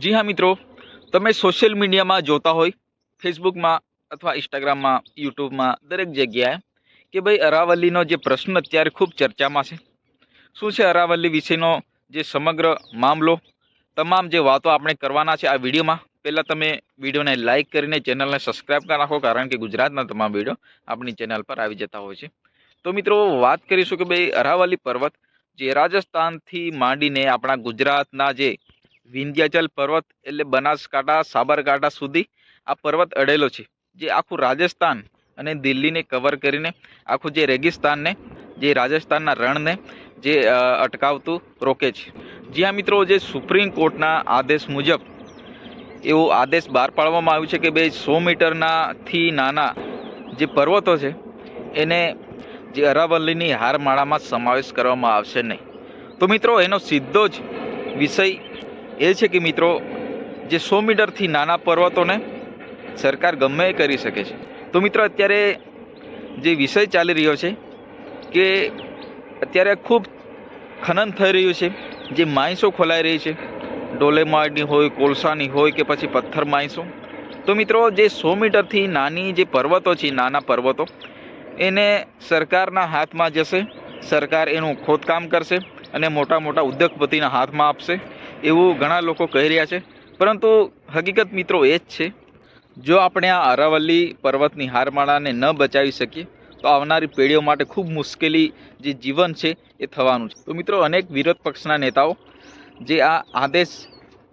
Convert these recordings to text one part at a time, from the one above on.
જી હા, મિત્રો. તમે સોશિયલ મીડિયામાં જોતા હોય ફેસબુકમાં અથવા ઇન્સ્ટાગ્રામમાં યુટ્યુબમાં દરેક જગ્યાએ, કે ભાઈ અરાવલ્લીનો જે પ્રશ્ન અત્યારે ખૂબ ચર્ચામાં છે. શું છે અરાવલ્લી વિશેનો જે સમગ્ર મામલો? તમામ જે વાતો આપણે કરવાના છે આ વિડીયોમાં. પહેલાં તમે વિડીયોને લાઇક કરીને ચેનલને સબસ્ક્રાઈબ કરી નાખો કારણ કે ગુજરાતના તમામ વીડિયો આપણી ચેનલ પર આવી જતા હોય છે. તો મિત્રો, વાત કરીશું કે ભાઈ અરાવલ્લી પર્વત, જે રાજસ્થાનથી માંડીને આપણા ગુજરાતના જે વિંધ્યાચલ પર્વત એટલે બનાસકાંઠા, સાબરકાંઠા સુધી આ પર્વત અડેલો છે. જે આખું રાજસ્થાન અને દિલ્હીને કવર કરીને આખું જે રેગિસ્તાનને, જે રાજસ્થાનના રણને જે અટકાવતું રોકે છે. જ્યાં મિત્રો જે સુપ્રીમ કોર્ટના આદેશ મુજબ એવો આદેશ બહાર પાડવામાં આવ્યો છે કે ભાઈ સો મીટરનાથી નાના જે પર્વતો છે, એને જે અરાવલ્લીની હારમાળામાં સમાવેશ કરવામાં આવશે નહીં. તો મિત્રો એનો સીધો જ વિષય એ છે કે મિત્રો, જે સો મીટરથી નાના પર્વતોને સરકાર ગમે એ કરી શકે છે. તો મિત્રો, અત્યારે જે વિષય ચાલી રહ્યો છે કે અત્યારે ખૂબ ખનન થઈ રહ્યું છે. જે માઇન્સો ખોલાઈ રહી છે ડોલેમાઇટની હોય, કોલસાની હોય કે પછી પથ્થર માઇન્સો તો મિત્રો, જે સો મીટરથી નાની જે પર્વતો છે, નાના પર્વતો, એને સરકારના હાથમાં જશે. સરકાર એનું ખોદકામ કરશે અને મોટા મોટા ઉદ્યોગપતિના હાથમાં આપશે. એવું ઘણા લોકો કહી રહ્યા છે. પરંતુ હકીકત મિત્રો એ જ છે, જો આપણે આ અરાવલ્લી પર્વતની હારમાળાને ન બચાવી શકીએ, તો આવનારી પેઢીઓ માટે ખૂબ મુશ્કેલી જે જીવન છે એ થવાનું છે. તો મિત્રો અનેક વિરોધ પક્ષના નેતાઓ જે આ આદેશ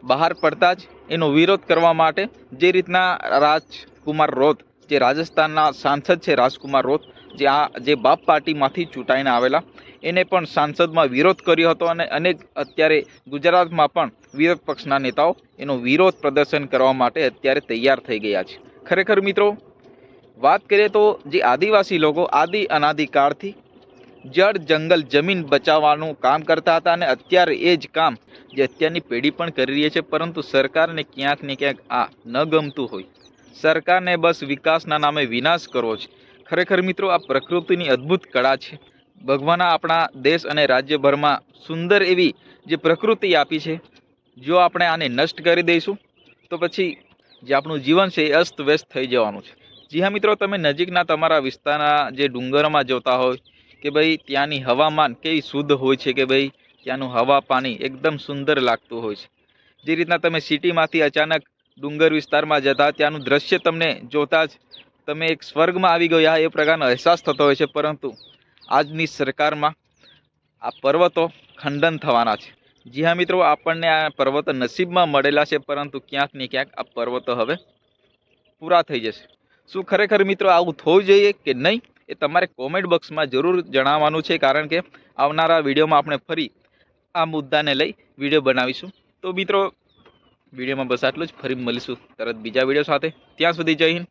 બહાર પડતા જ એનો વિરોધ કરવા માટે જે રીતના રાજકુમાર રોત, જે રાજસ્થાનના સાંસદ છે રાજકુમાર રોત જે આ, જે બાપ પાર્ટીમાંથી ચૂંટાઈને આવેલા, એને પણ સાંસદમાં વિરોધ કર્યો હતો અને અનેક અત્યારે ગુજરાતમાં પણ વિરોધ પક્ષના નેતાઓ એનો વિરોધ પ્રદર્શન કરવા માટે અત્યારે તૈયાર થઈ ગયા છે. ખરેખર મિત્રો, વાત કરીએ તો જે આદિવાસી લોકો આદિ અનાદિકાળથી જળ, જંગલ, જમીન બચાવવાનું કામ કરતા હતા અને અત્યારે એ જ કામ જે અત્યારની પેઢી પણ કરી રહી છે, પરંતુ સરકારને ક્યાંક ને ક્યાંક આ ન ગમતું હોય. સરકારને બસ વિકાસના નામે વિનાશ કરવો છે. ખરેખર મિત્રો, આ પ્રકૃતિની અદ્ભુત કળા છે. ભગવાન આપણા દેશ અને રાજ્યભરમાં સુંદર એવી જે પ્રકૃતિ આપી છે. જો આપણે આને નષ્ટ કરી દઈશું, તો પછી જે આપણું જીવન છે એ અસ્ત વ્યસ્ત થઈ જવાનું છે. જી હા મિત્રો, તમે નજીકના તમારા વિસ્તારના જે ડુંગરમાં જોતા હોય કે ભાઈ ત્યાંની હવામાન કેવી શુદ્ધ હોય છે કે ભાઈ ત્યાંનું હવા પાણી એકદમ સુંદર લાગતું હોય છે. જે રીતના તમે સિટીમાંથી અચાનક ડુંગર વિસ્તારમાં જતા, ત્યાંનું દ્રશ્ય તમને જોતા જ તમે એક સ્વર્ગમાં આવી ગયા, એ પ્રકારનો અહેસાસ થતો હોય છે, પરંતુ આજની સરકારમાં આ પર્વતો ખંડન થવાના છે. જી હા મિત્રો, આપણને આ પર્વતો નસીબમાં મળેલા છે, પરંતુ ક્યાંક ને ક્યાંક આ પર્વતો હવે પૂરા થઈ જશે. શું ખરેખર મિત્રો આવું થવું જોઈએ કે નહીં, એ તમારે કોમેન્ટ બોક્સમાં જરૂર જણાવવાનું છે, કારણ કે આવનારા વિડીયોમાં આપણે ફરી આ મુદ્દાને લઈ વીડિયો બનાવીશું. તો મિત્રો, વિડીયોમાં બસ આટલું જ. ફરી મળીશું તરત બીજા વીડિયો સાથે. ત્યાં સુધી હિન્દ.